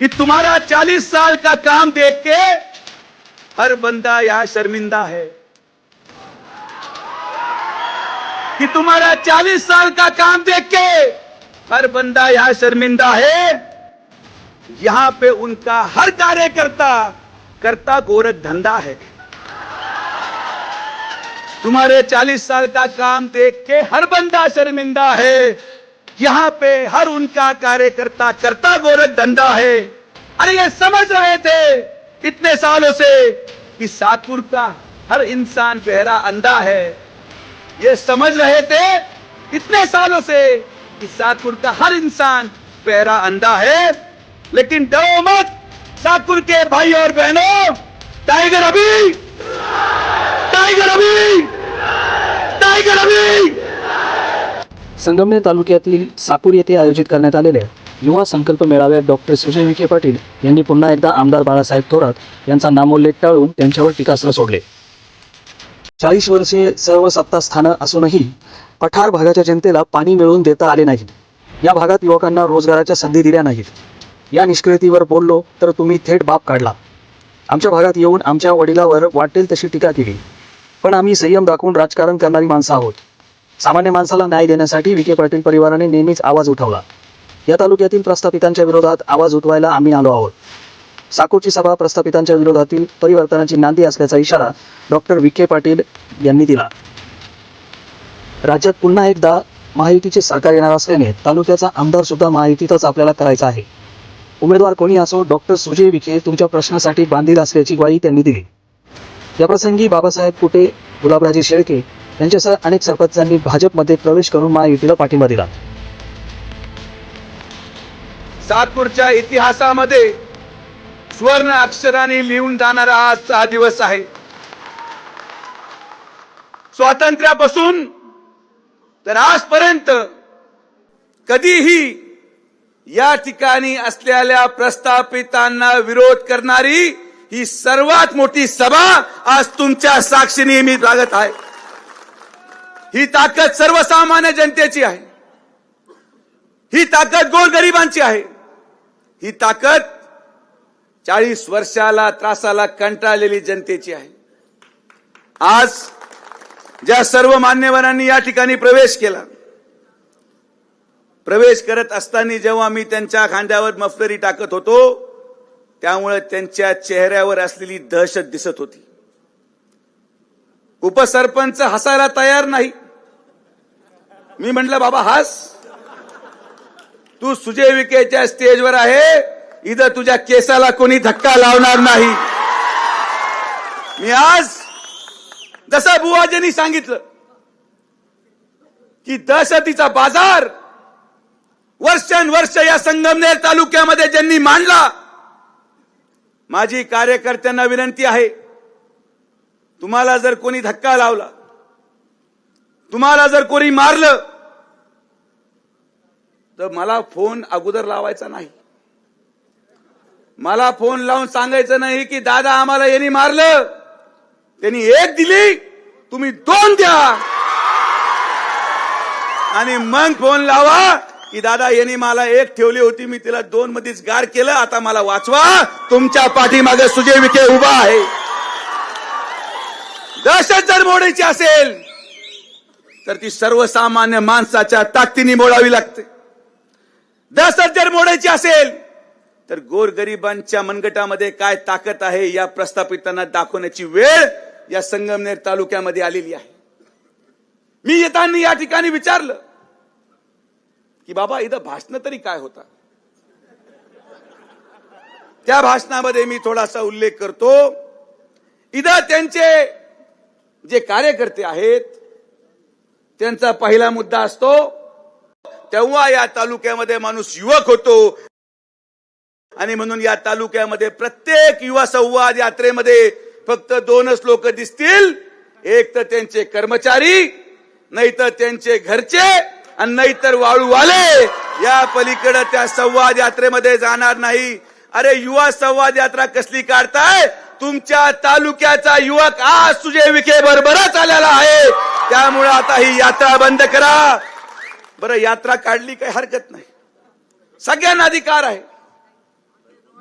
कि तुम्हारा चालीस साल का काम देख के हर बंदा यहाँ शर्मिंदा है। कि तुम्हारा चालीस साल का काम देख के हर बंदा यहाँ शर्मिंदा है। यहाँ पे उनका हर कार्यकर्ता, करता गोरख धंधा है। तुम्हारे चालीस साल का काम देख के हर बंदा शर्मिंदा है। यहाँ पे हर उनका कार्यकर्ता करता गोरख धंधा है। अरे ये समझ रहे थे इतने सालों से कि सातपुर का हर इंसान बहरा अंधा है। ये समझ रहे थे इतने सालों से कि सातपुर का हर इंसान बहरा अंधा है। लेकिन डरो मत, सातपुर के भाई और बहनों, टाइगर अभी टाइगर अभी टाइगर अभी। संगमनेर तालुक्यातील साकूर येथे आयोजित करण्यात आलेल्या युवा संकल्प मेळाव्यात डॉक्टर सुजय विखे पाटील यांनी पुन्हा एकदा आमदार बाळासाहेब थोरात यांचा नामोल्लेख टाळून त्यांच्यावर टीकास्त्र सोडले. चाळीस वर्षे सर्व सत्ता स्थानं असूनही पठार भागाच्या जनतेला पाणी मिळवून देता आले नाहीत. या भागात युवकांना रोजगाराच्या संधी दिल्या नाहीत. या निष्क्रियतेवर बोललो तर तुम्ही थेट बाप काढला. आमच्या भागात येऊन आमच्या वडिलावर वाटेल तशी टीका केली. पण आम्ही संयम दाखवून राजकारण करणारी माणसं आहोत. सामान्य माणसाला न्याय देण्यासाठी विखे पाटील परिवाराने नेहमीच आवाज उठवला. या तालुक्यातील प्रस्थापितांच्या विरोधात आवाज उठवायला आम्ही आलो आहोत. साकोची सभा प्रस्थापितांच्या विरोधातील परिवर्तनाची नांदी असल्याचा इशारा डॉक्टर विखे पाटील यांनी दिला. राज्यात पुन्हा एकदा महायुतीचे सरकार येणार असल्याने तालुक्याचा आमदार सुद्धा महायुतीतच आपल्याला करायचा आहे. उमेदवार कोणी असो डॉक्टर सुजय विखे तुमच्या प्रश्नासाठी बांधील असल्याची ग्वाही त्यांनी दिली. याप्रसंगी बाबासाहेब कुटे गुलाबराजे शेळके यांच्यासह अनेक सरपंचांनी भाजपमध्ये प्रवेश करून महायुतीला पाठिंबा दिला. सातपूरच्या इतिहासामध्ये स्वर्ण अक्षराने लिहून जाणारा आजचा दिवस आहे. स्वातंत्र्यापासून तर आजपर्यंत कधीही या ठिकाणी असलेल्या प्रस्थापितांना विरोध करणारी ही सर्वात मोठी सभा आज तुमच्या साक्षीने मी लागत आहे. ही ताकद सर्वसामान्य जनतेची आहे. ही ताकद गोरगरिबांची आहे. ही ताकद चाळीस वर्षाला त्रासाला कंटाळलेली जनतेची आहे. आज ज्या सर्व मान्यवरांनी या ठिकाणी प्रवेश केला प्रवेश करत असताना जेव्हा मी त्यांच्या खांद्यावर मफलरी टाकत होतो त्यामुळे त्यांच्या चेहऱ्यावर असलेली दहशत दिसत होती. उपसरपंच हसायला तयार नाही. मी म्हटलं बाबा हास. तू सुजय विकेच्या स्टेजवर आहे. इथं तुझ्या केसाला कोणी धक्का लावणार नाही. मी आज जसं बुवाजींनी सांगितलं की दहशतीचा बाजार वर्षानुवर्ष या संगमनेर तालुक्यामध्ये ज्यांनी मांडला माझी कार्यकर्त्यांना विनंती आहे तुम्हाला जर कोणी धक्का लावला तुम्हाला जर कोणी मारलं तर मला फोन अगोदर लावायचा नाही. मला फोन लावून सांगायचं नाही की दादा आम्हाला यांनी मारलं. त्यांनी एक दिली तुम्ही दोन द्या. आणि मग फोन लावा की दादा यांनी मला एक ठेवली होती मी तिला दोन मध्येच गार केलं आता मला वाचवा. तुमच्या पाठीमागे सुजय विखे उभा आहे. दहशत जर मोडायची असेल तर ती सर्वसामान्य माणसाच्या ताकदीने मोडावी लागते. दहशत जर मोडायची असेल तर गोरगरिबांच्या मनगटामध्ये काय ताकद आहे या प्रस्थापितांना दाखवण्याची वेळ या संगमनेर तालुक्यामध्ये आलेली आहे. मी येताना या ठिकाणी विचारलं की बाबा इथं भाषण तरी काय होता? त्या भाषणामध्ये मी थोडासा उल्लेख करतो. इथं त्यांचे जे कार्यकर्ते आहेत त्यांचा पहिला मुद्दा असतो तेव्हा या तालुक्यामध्ये माणूस युवक होतो. आणि म्हणून या तालुक्यामध्ये प्रत्येक युवा संवाद यात्रेमध्ये फक्त दोनच लोक दिसतील. एक तर त्यांचे कर्मचारी नाही तर त्यांचे घरचे आणि नाही तर वाळूवाले. या पलीकडे त्या संवाद यात्रेमध्ये जाणार नाही. अरे युवा संवाद यात्रा कसली काढताय? तुमच्या तालुक्याचा युवक आज सुजय विखे बरोबरच आलेला आहे. त्यामुळे आता ही यात्रा बंद करा. बरं यात्रा काढली काही हरकत नाही. सगळ्यांना अधिकार आहे.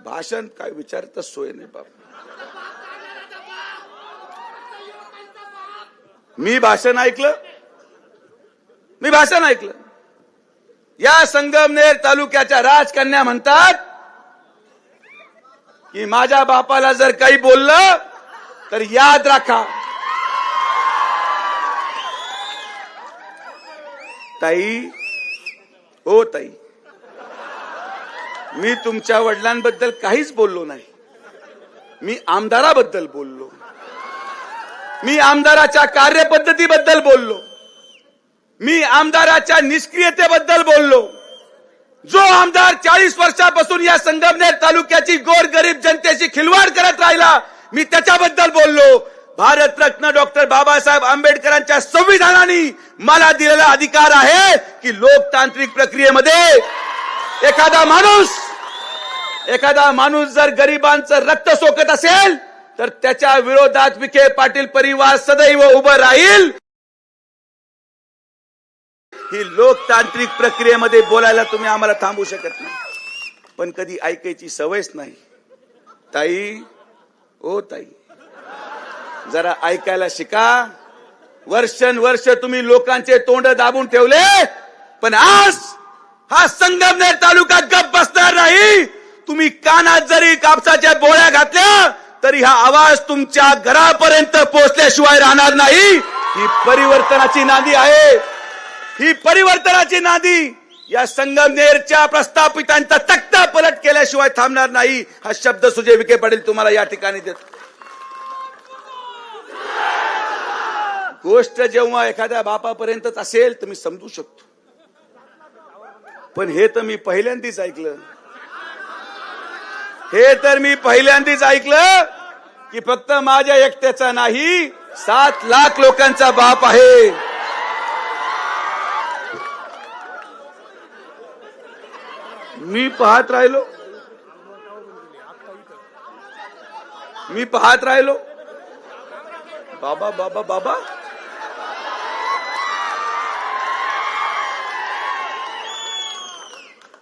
भाषण काय विचारत सोय नाही बाप. मी भाषण ऐकलं? मी भाषण ऐकलं. या संगमनेर तालुक्याच्या राजकन्या म्हणतात की माझ्या बापाला जर काही बोललं तर याद राखा. ताई हो ताई. मी तुमच्या वडिलांबद्दल काहीच बोललो नाही. मी आमदाराबद्दल बोललो. मी आमदाराच्या कार्यपद्धतीबद्दल बोललो. मी आमदाराच्या निष्क्रियतेबद्दल बोललो. जो आमदार चाळीस वर्षापासून या संगमनेर तालुक्याची गोरगरीब जनतेची खिलवाड करत राहिला मी त्याच्याबद्दल बोललो. भारतरत्न डॉक्टर बाबासाहेब आंबेडकरांच्या संविधानाने मला दिलेला अधिकार आहे की लोकतांत्रिक प्रक्रियेमध्ये एखादा माणूस एखादा माणूस जर गरिबांचं रक्त सोकत असेल तर त्याच्या विरोधात विखे पाटील परिवार सदैव उभं राहील. ही लोकतांत्रिक प्रक्रियेमध्ये बोलायला तुम्ही आम्हाला थांबू शकत नाही. पण कधी ऐकायची सवयच नाही. ताई ओ ताई जरा ऐकायला शिका. वर्षानुवर्ष तुम्ही लोकांचे तोंड दाबून ठेवले पण आज हा संगमनेर तालुका गप बसणार नाही. तुम्ही कानात जरी कापसाच्या बोळ्या घातल्या तरी हा आवाज तुमच्या घरापर्यंत पोहोचल्याशिवाय राहणार नाही. ही परिवर्तनाची नांदी आहे. ही परिवर्तनाची नादी या संगमनेरच्या प्रस्थापितांचा तक्ता पलट केल्याशिवाय थांबणार नाही. हा शब्द सुजय विखे पाटील तुम्हाला या ठिकाणी देत. गोष्ट जेव्हा एखाद्या बापापर्यंतच असेल तर मी समजू शकतो. पण हे तर मी पहिल्यांदाच ऐकलं. हे तर मी पहिल्यांदाच ऐकलं की फक्त माझ्या एकट्याचा नाही सात लाख लोकांचा बाप आहे. मी पाहत राहिलो. मी पाहत राहिलो. बाबा बाबा बाबा.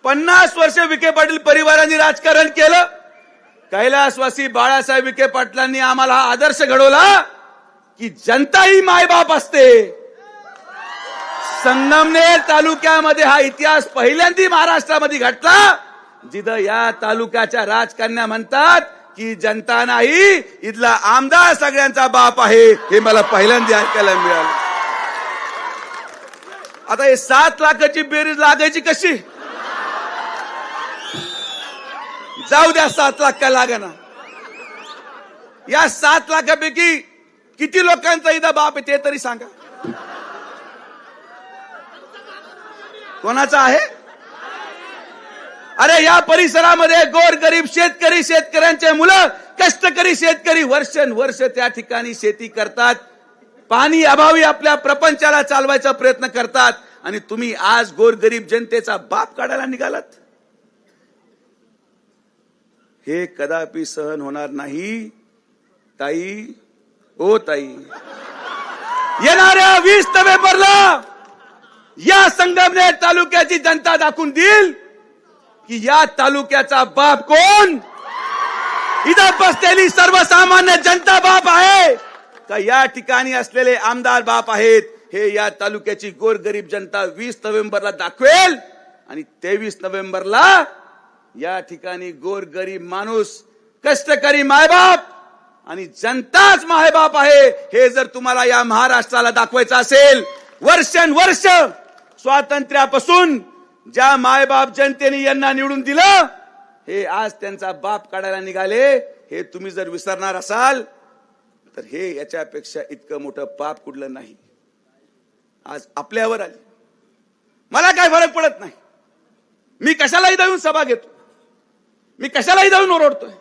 पन्नास वर्ष विखे पाटील परिवारांनी राजकारण केलं. कैलासवासी बाळासाहेब विखे पाटलांनी आम्हाला हा आदर्श घडवला की जनता ही मायबाप असते. संगमनेर तालुक्यामध्ये हा इतिहास पहिल्यांदा महाराष्ट्रामध्ये घडला जिथं या तालुक्याच्या राजकन्या म्हणतात की जनता नाही इथला आमदार सगळ्यांचा बाप आहे हे मला पहिल्यांदा ऐकायला मिळालं. आता हे सात लाखाची बेरीज लागायची कशी? जाऊ द्या सात लाख काय लागाना. या सात लाखापैकी किती लोकांचा इथं बाप आहे ते तरी सांगा. कोणाचा आहे? अरे या परिसरामध्ये गोर गरीब शेतकरी शेतकऱ्यांचे मुलं कष्टकरी शेतकरी वर्षानुवर्ष त्या ठिकाणी शेती करतात. पाणी अभावी आपल्या प्रपंचाला चालवायचा प्रयत्न करतात. आणि तुम्ही आज गोरगरीब जनतेचा बाप काढायला निघालात. हे कदापि सहन होणार नाही. ताई ओ ताई. येणाऱ्या वीस नोव्हेंबरला या संगमनेर तालुक्याची जनता दाखवून देईल की या तालुक्याचा बाप कोण? इथं बसलेली सर्वसामान्य जनता बाप आहे. का या ठिकाणी असलेले आमदार बाप आहेत हे या तालुक्याची गोरगरीब जनता वीस नोव्हेंबरला दाखवेल आणि तेवीस नोव्हेंबरला या ठिकाणी गोरगरीब माणूस कष्टकरी मायबाप आणि जनताच मायबाप आहे हे जर तुम्हाला या महाराष्ट्राला दाखवायचं असेल वर्षानुवर्ष स्वातंत्र्यापासून ज्या मायबाप जनतेने यांना निवडून दिलं हे आज त्यांचा बाप काढायला निघाले हे तुम्ही जर विसरणार असाल तर हे याच्यापेक्षा इतकं मोठं पाप कुठलं नाही. आज आपल्यावर आले. मला काय फरक पडत नाही. मी कशालाही जाऊन सभा घेतो. मी कशालाही जाऊन ओरडतोय.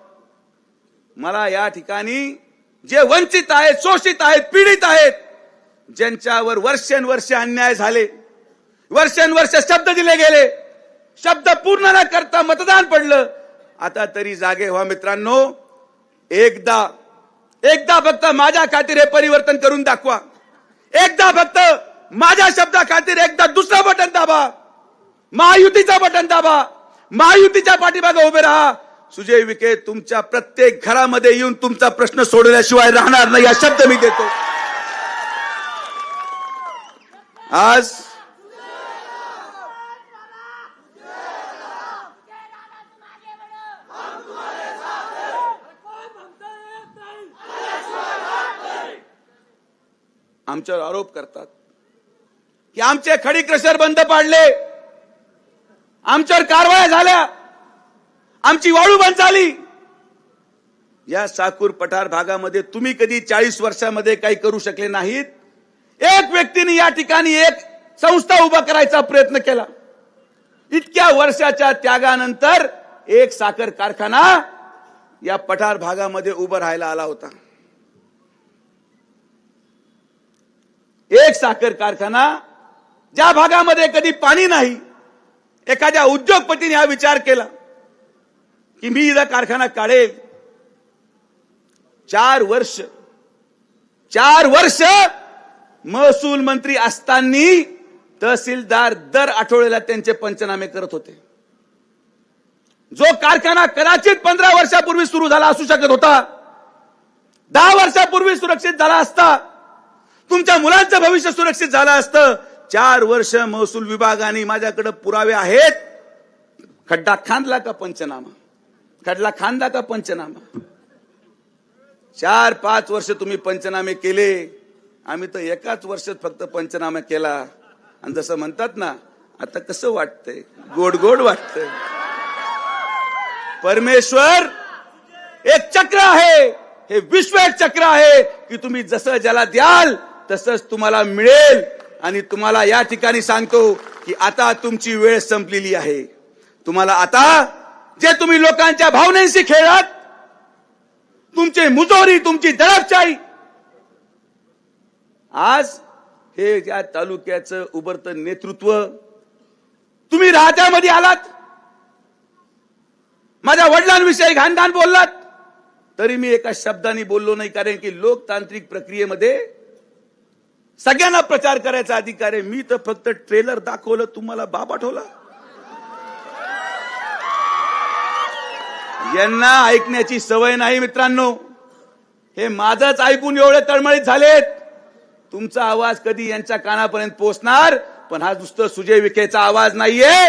मला या ठिकाणी जे वंचित आहेत शोषित आहेत पीडित आहेत ज्यांच्यावर वर्षानुवर्षे अन्याय झाले वर्षानुवर्ष शब्द दिले गेले. शब्द पूर्ण न करता मतदान पडलं. आता तरी जागे व्हा मित्रांनो. एकदा एकदा फक्त माझ्या खातीर हे परिवर्तन करून दाखवा. एकदा फक्त माझ्या शब्दा खातीर एकदा दुसरं बटन दाबा. महायुतीचं बटन दाबा. महायुतीच्या पाठीमागे उभे राहा. सुजय विखे तुमच्या प्रत्येक घरामध्ये येऊन तुमचा प्रश्न सोडवल्याशिवाय राहणार नाही हा शब्द मी देतो. आज आमच्यावर आरोप करतात की आमचे खडी क्रशर बंद पाडले. आमच्यावर कारवाया झाल्या. आमची वाळू बंद झाली. या साकूर पठार भागामध्ये तुम्ही कधी चाळीस वर्षामध्ये काही करू शकले नाहीत? एक व्यक्तीने या ठिकाणी एक संस्था उभा करायचा प्रयत्न केला. इतक्या वर्षाच्या त्यागानंतर एक साखर कारखाना या पठार भागामध्ये उभं राहायला आला होता. एक साखर कारखाना ज्या भागामध्ये कधी पाणी नाही एखाद्या उद्योगपतीने हा विचार केला की मी इथं कारखाना काढेल. चार वर्ष चार वर्ष महसूल मंत्री असताना तहसीलदार दर आठवड्याला त्यांचे पंचनामे करत होते. जो कारखाना कदाचित पंधरा वर्षापूर्वी सुरू झाला असू शकत होता दहा वर्षापूर्वी सुरक्षित झाला असता तुमच्या मुलांचं भविष्य सुरक्षित झालं असतं. चार वर्ष महसूल विभागाने माझ्याकडे पुरावे आहेत. खड्डा खांदला का पंचनामा. खड्डा खांदला का पंचनामा. चार पाच वर्ष तुम्ही पंचनामे केले. आम्ही तर एकाच वर्षात फक्त पंचनामा केला. आणि जसं म्हणतात ना आता कसं वाटतंय? गोड गोड वाटतंय. परमेश्वर एक चक्र आहे. हे विश्व एक चक्र आहे की तुम्ही जसं ज्याला द्याल तसंच तुम्हाला मिळेल. आणि तुम्हाला या ठिकाणी सांगतो की आता तुमची वेळ संपलेली आहे. तुम्हाला आता जे तुम्ही लोकांच्या भावनेशी खेळात तुमचे मुजोरी तुमची दडपशाही. आज हे या तालुक्याचं उभरतं नेतृत्व तुम्ही राहत्यामध्ये आलात. माझ्या वडिलांविषयी घाणघाण बोललात. तरी मी एका शब्दाने बोललो नाही कारण की लोकतांत्रिक प्रक्रियेमध्ये सगळ्यांना प्रचार करायचा अधिकार आहे. मी तर फक्त ट्रेलर दाखवलं. तुम्हाला बाप आठवला यांना ऐकण्याची सवय नाही मित्रांनो. हे माझंच ऐकून एवढे तळमळीत झालेत. तुमचा आवाज कधी यांच्या कानापर्यंत पोहोचणार? पण हा नुसतं सुजय विखेचा आवाज नाहीये.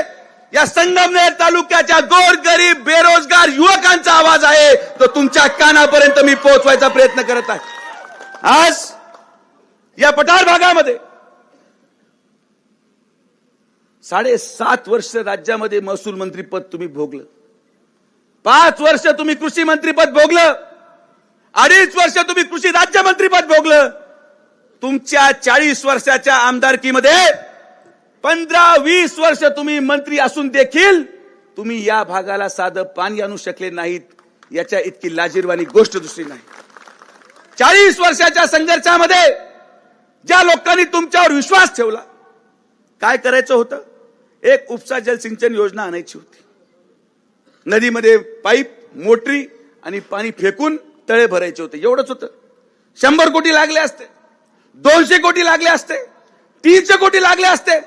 या संगमनेर तालुक्याच्या गोर गरीब बेरोजगार युवकांचा आवाज आहे. तो तुमच्या कानापर्यंत मी पोहोचवायचा प्रयत्न करत आहे. आज या पठार भागामध्ये. साडेसात वर्ष राज्यामध्ये महसूल मंत्रीपद तुम्ही भोगलं. पाच वर्ष तुम्ही कृषी मंत्रीपद भोगलं. अडीच वर्ष तुम्ही कृषी राज्यमंत्रीपद भोगलं. तुमच्या चाळीस वर्षाच्या आमदारकीमध्ये पंधरा वीस वर्ष तुम्ही मंत्री असून देखील तुम्ही या भागाला साधं पाणी आणू शकले नाहीत याच्या इतकी लाजीरवाणी गोष्ट दुसरी नाही. चाळीस वर्षाच्या संघर्षामध्ये ज्या लोकांनी तुमच्यावर विश्वास ठेवला काय करायचं होतं? एक उपसा जलसिंचन योजना आणायची होती. नदीमध्ये पाईप मोटरी आणि पाणी फेकून तळे भरायचे होते. एवढंच होतं. शंभर कोटी लागले असते. दोनशे कोटी लागले असते. तीनशे कोटी लागले असते.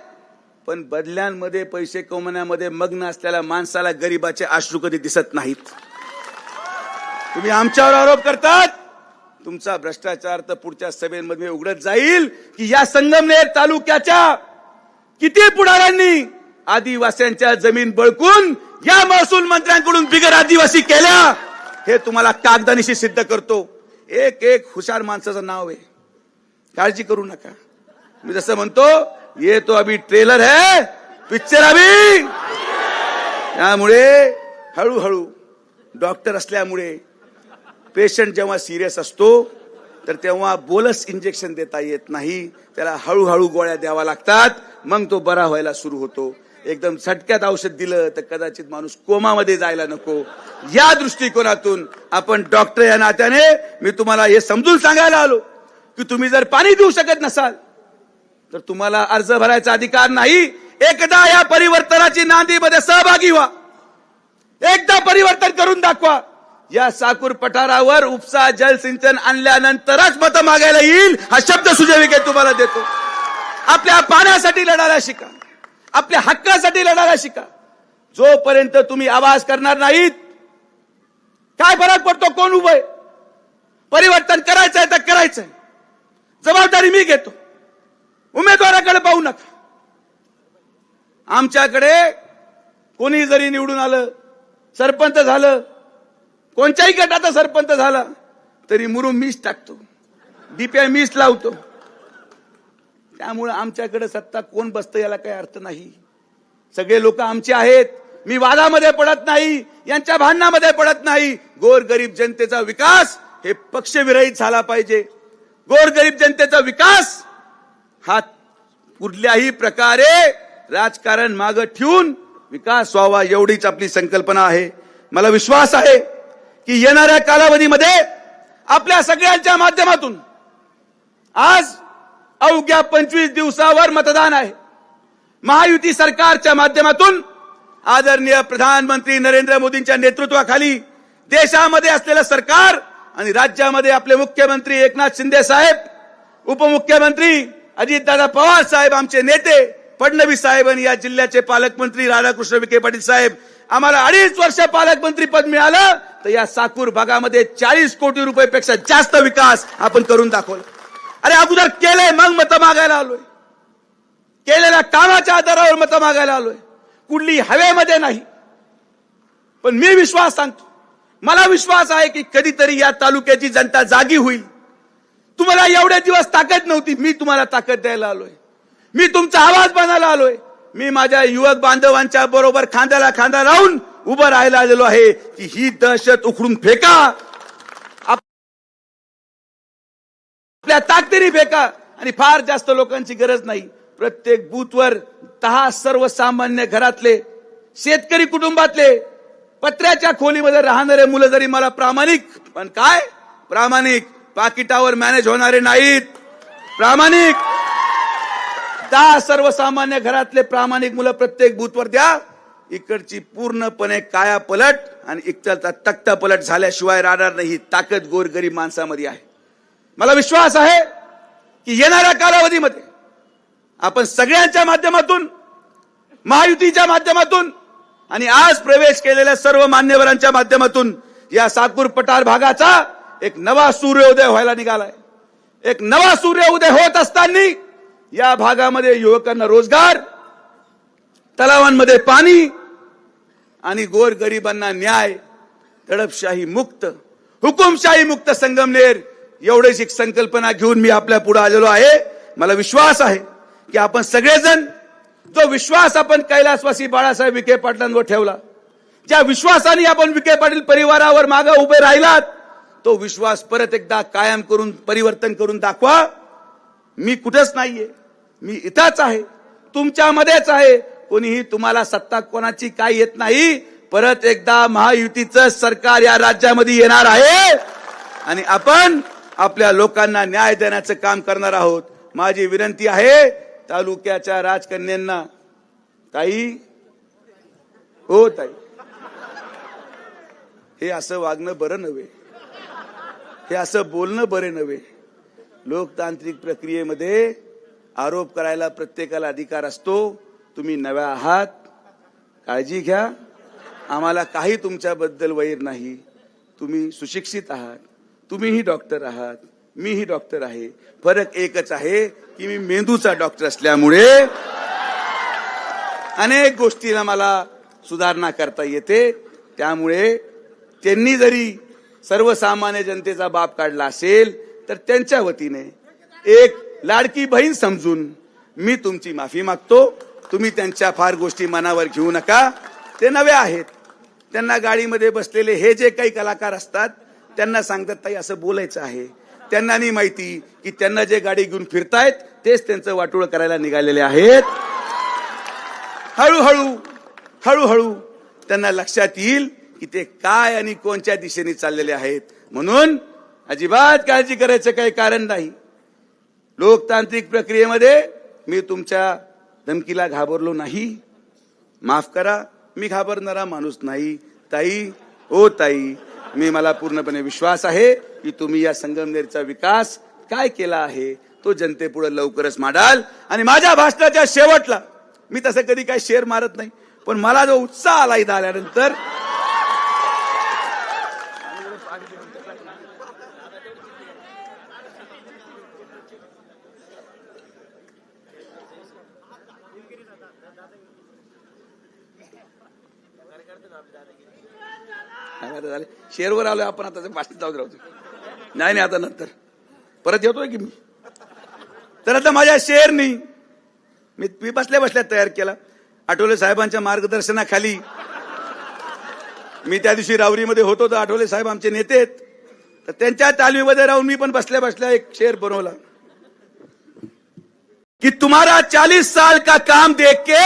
पण बदल्यांमध्ये पैसे कमवण्यामध्ये मग्न असलेल्या माणसाला गरीबाचे अश्रू कधी दिसत नाहीत. तुम्ही आमच्यावर आरोप करतात तुमचा भ्रष्टाचार तर पुढच्या सभेमध्ये उघडत जाईल की या संगमनेर तालुक्याच्या किती पुढाऱ्यांनी आदिवासींच्या जमीन बळकून या महसूल मंत्र्यांकडून बिगर आदिवासी केल्या हे तुम्हाला कागदानिशी सिद्ध करतो. एक एक हुशार माणसाचं नाव आहे. काळजी करू नका. मी जसं म्हणतो ये तो अभी ट्रेलर है पिक्चर अभी. त्यामुळे हळूहळू डॉक्टर असल्यामुळे पेशंट जेव्हा सिरियस असतो तर तेव्हा बोलस इंजेक्शन देता येत नाही. त्याला हळूहळू गोळ्या द्यावा लागतात. मग तो बरा व्हायला सुरू होतो. एकदम झटक्यात औषध दिलं तर कदाचित माणूस कोमामध्ये जायला नको. या दृष्टिकोनातून आपण डॉक्टर या नात्याने मी तुम्हाला हे समजून सांगायला आलो की तुम्ही जर पाणी देऊ शकत नसाल तर तुम्हाला अर्ज भरायचा अधिकार नाही. एकदा या परिवर्तनाची नांदीमध्ये सहभागी व्हा. एकदा परिवर्तन करून दाखवा. या साकूर पठारावर उपसा जलसिंचन आणल्यानंतरच मतं मागायला येईल हा शब्द सुजय विखे तुम्हाला देतो. आपल्या पाण्यासाठी लढायला शिका. आपल्या हक्कासाठी लढायला शिका. जोपर्यंत तुम्ही आवाज करणार नाहीत काय फरक पडतो कोण उभय परिवर्तन करायचंय तर करायचंय. जबाबदारी मी घेतो. उमेदवाराकडे पाहू नका. आमच्याकडे कोणी जरी निवडून आलं सरपंच झालं कोणत्याही गटाचा सरपंच झाला तरी मुरुम मीच टाकतो. डीपीआय मीच लावतो. त्यामुळे आमच्याकडे सत्ता कोण बसतं याला काही अर्थ नाही. सगळे लोक आमचे आहेत. मी वादामध्ये पडत नाही. यांच्या भांडणामध्ये पडत नाही. गोरगरीब जनतेचा विकास हे पक्षविरहित झाला पाहिजे. गोरगरीब जनतेचा विकास हा कुठल्याही प्रकारे राजकारण मागं ठेवून विकास व्हावा एवढीच आपली संकल्पना आहे. मला विश्वास आहे. की येणाऱ्या कालावधीमध्ये आपल्या सगळ्यांच्या माध्यमातून आज अवघ्या पंचवीस दिवसावर मतदान आहे. महायुती सरकारच्या माध्यमातून आदरणीय प्रधानमंत्री नरेंद्र मोदींच्या नेतृत्वाखाली देशामध्ये असलेलं सरकार आणि राज्यामध्ये आपले मुख्यमंत्री एकनाथ शिंदे साहेब उपमुख्यमंत्री अजितदादा पवार साहेब आमचे नेते फडणवीस साहेब आणि या जिल्ह्याचे पालकमंत्री राधाकृष्ण विखे पाटील साहेब आम्हाला अडीच वर्ष पालकमंत्री पद मिळालं तर या साकूर भागामध्ये चाळीस कोटी रुपयेपेक्षा जास्त विकास आपण करून दाखवला. अरे अगोदर केलंय मग मतं मागायला आलोय. केलेल्या कामाच्या आधारावर मतं मागायला आलोय. कुठली हवेमध्ये नाही. पण मी विश्वास सांगतो मला विश्वास आहे की कधीतरी या तालुक्याची जनता जागी होईल. तुम्हाला एवढे दिवस ताकद नव्हती मी तुम्हाला ताकद द्यायला आलोय. मी तुमचा आवाज बनायला आलोय. मी माझ्या युवक बांधवांच्या बरोबर खांद्याला खांदा लावून उभं राहायला आलेलो आहे की ही दहशत उखडून फेका. आपल्या ताकदीने फेका. आणि फार जास्त लोकांची गरज नाही. प्रत्येक बूथवर दहा सर्वसामान्य घरातले शेतकरी कुटुंबातले पत्र्याच्या खोलीमध्ये राहणारे मुलं जरी मला प्रामाणिक पण काय? प्रामाणिक. पाकिटावर मॅनेज होणारे नाहीत. प्रामाणिक. दहा सर्वसामान्य घरातले प्रामाणिक मुलं प्रत्येक बूथवर द्या. इकडची पूर्णपणे काया पलट आणि इकडचा तक्ता पलट झाल्याशिवाय राहणार नाही. ही ताकद गोरगरीब माणसामध्ये आहे. मला विश्वास आहे की येणाऱ्या कालावधीमध्ये आपण सगळ्यांच्या माध्यमातून महायुतीच्या माध्यमातून आणि आज प्रवेश केलेल्या सर्व मान्यवरांच्या माध्यमातून या साकूर पठार भागाचा एक नवा सूर्योदय व्हायला निघालाय. एक नवा सूर्योदय होत असताना या भागामध्ये युवकांना रोजगार तलावांमध्ये पाणी आणि गोरगरिबांना न्याय दडपशाही मुक्त हुकुमशाही मुक्त संगमनेर एवढेच एक संकल्पना घेऊन मी आपल्या पुढे आलेलो आहे. मला विश्वास आहे की आपण सगळेजण जो विश्वास आपण कैलासवासी बाळासाहेब विखे पाटलांवर ठेवला ज्या विश्वासाने आपण विखे पाटील परिवारावर मागे उभे राहिलात तो विश्वास परत एकदा कायम करून परिवर्तन करून दाखवा. मी कुठेच नाहीये. मी इथंच आहे. तुमच्यामध्येच आहे. कोणीही तुम्हाला सत्ता कोणाची काय येत नाही. परत एकदा महायुतीचं सरकार या राज्यामध्ये येणार आहे. आणि आपण आपल्या लोकांना न्याय देण्याचं काम करणार आहोत. माझी विनंती आहे तालुक्याच्या राजकन्यांना. ताई? हो ताई. हे असं वागणं बरं नव्हे. हे असं बोलणं बरे नव्हे. लोकतांत्रिक प्रक्रियेमध्ये आरोप करायला प्रत्येकाला अधिकार असतो. तुम्ही नव्या आहात. काळजी घ्या. आम्हाला काही तुमच्याबद्दल वैर नाही. तुम्ही सुशिक्षित आहात. तुम्हीही डॉक्टर आहात. मीही डॉक्टर आहे. फरक एकच आहे की मी मेंदूचा डॉक्टर असल्यामुळे अनेक गोष्टीला मला सुधारणा करता येते. त्यामुळे त्यांनी जरी सर्वसामान्य जनतेचा बाप काढला असेल तर त्यांच्या वतीने एक लाडकी बहीण समजून मी तुमची माफी मागतो. तुम्ही त्यांच्या फार गोष्टी मनावर घेऊ नका. ते नवे आहेत. त्यांना गाडीमध्ये बसलेले हे जे काही कलाकार असतात त्यांना सांगतात ताई असं बोलायचं आहे. त्यांना नाही माहिती की त्यांना जे गाडी घेऊन फिरतायत तेच त्यांचं वाटोळ करायला निघालेले आहेत. हळूहळू हळूहळू त्यांना लक्षात येईल की ते काय आणि कोणत्या दिशेने चाललेले आहेत. म्हणून अजिबात काळजी करायचं काही कारण नाही. लोकतांत्रिक प्रक्रियेमध्ये मी तुमच्या धमकीला घाबरलो नाही. माफ करा मी घाबरणारा माणूस नाही. ताई ओ ताई मी मला पूर्णपणे विश्वास आहे की तुम्ही या संगमनेरचा विकास काय केला आहे तो जनतेपुढे लवकरच मांडाल. आणि माझ्या भाषणाच्या शेवटला मी तसं कधी काही शेअर मारत नाही पण मला जो उत्साह आला इथं आल्यानंतर आता झाले. शेअरवर आलोय आपण आता भाषण जाऊ राहतो नाही नाही आता नंतर. परत येतोय की मी? तर आता माझ्या शेअरनी मी मी बसल्या बसल्या तयार केला. आठवले साहेबांच्या मार्गदर्शनाखाली मी त्या दिवशी रावरीमध्ये होतो तर आठवले साहेब आमचे नेते आहेत. तर त्यांच्या तालमीमध्ये राहून मी पण बसल्या बसल्या एक शेर बनवला. कि तुम्हारा चालीस साल का काम देख के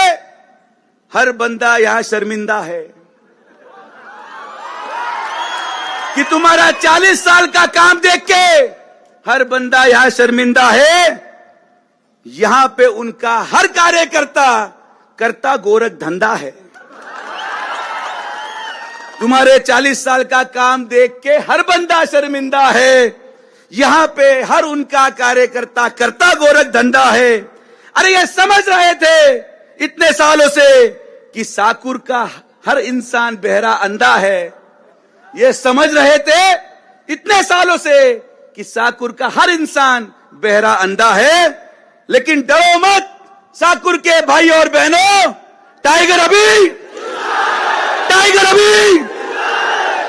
हर बंदा यहां शर्मिंदा है. कि तुम्हारा चालीस साल का काम देख के हर बंदा यहाँ शर्मिंदा है। यहाँ पे उनका हर कार्यकर्ता, करता गोरख धंधा है। तुम्हारे चालीस साल का काम देख के हर बंदा शर्मिंदा है। यहाँ पे हर उनका कार्यकर्ता, करता गोरख धंधा है। अरे ये समझ रहे थे इतने सालों से कि साकुर का हर इंसान बहरा अंधा है। ये समझ रहे थे इतने सालों से कि साकुर का हर इंसान बहरा अंधा है। लेकिन डरो मत साकुर के भाई और बहनों। टाइगर अभी टाइगर अभी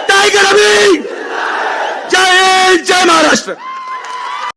टाइगर अभी। जय हिंद, जय महाराष्ट्र।